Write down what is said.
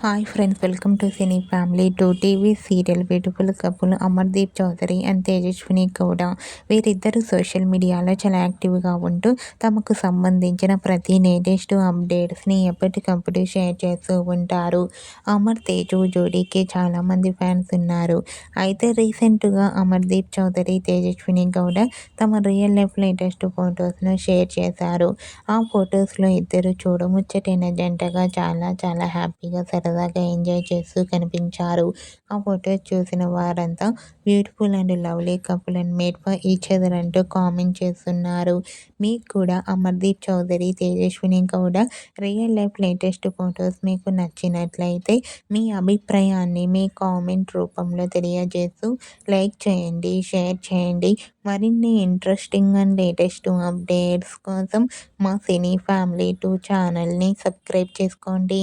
Hi friends welcome to Cine Family to TV serial beautiful couple Amardeep Chowdary and Tejaswini Gowda వీరిద్దరూ social మీడియాలో చాలా యాక్టివ్గా ఉంటూ తమకు సంబంధించిన ప్రతి లేటెస్ట్ అప్డేట్స్ని ఎప్పటికప్పుడు షేర్ చేస్తూ ఉంటారు. అమర్ తేజు జోడీకి చాలామంది ఫ్యాన్స్ ఉన్నారు. అయితే రీసెంట్గా అమర్దీప్ చౌదరి తేజస్విని గౌడ తమ రియల్ లైఫ్ లేటెస్ట్ ఫొటోస్ను షేర్ చేశారు. ఆ ఫొటోస్లో ఇద్దరు చూడముచ్చటైన జంటగా చాలా చాలా హ్యాపీగా సరదాగా ఎంజాయ్ చేస్తూ కనిపించారు. ఆ ఫొటోస్ చూసిన వారంతా beautiful and lovely couple and made for each other అంటూ కామెంట్ చేస్తున్నారు. మీకు కూడా Amardeep Chowdary Tejaswini Gowda real life latest photos మీకు నచ్చినట్లయితే మీ అభిప్రాయాన్ని మీ కామెంట్ రూపంలో తెలియజేస్తూ లైక్ చేయండి షేర్ చేయండి. మరిన్ని ఇంట్రెస్టింగ్ అండ్ లేటెస్ట్ అప్డేట్స్ కోసం మా సినీ ఫ్యామిలీ టూ ఛానల్ని సబ్స్క్రైబ్ చేసుకోండి.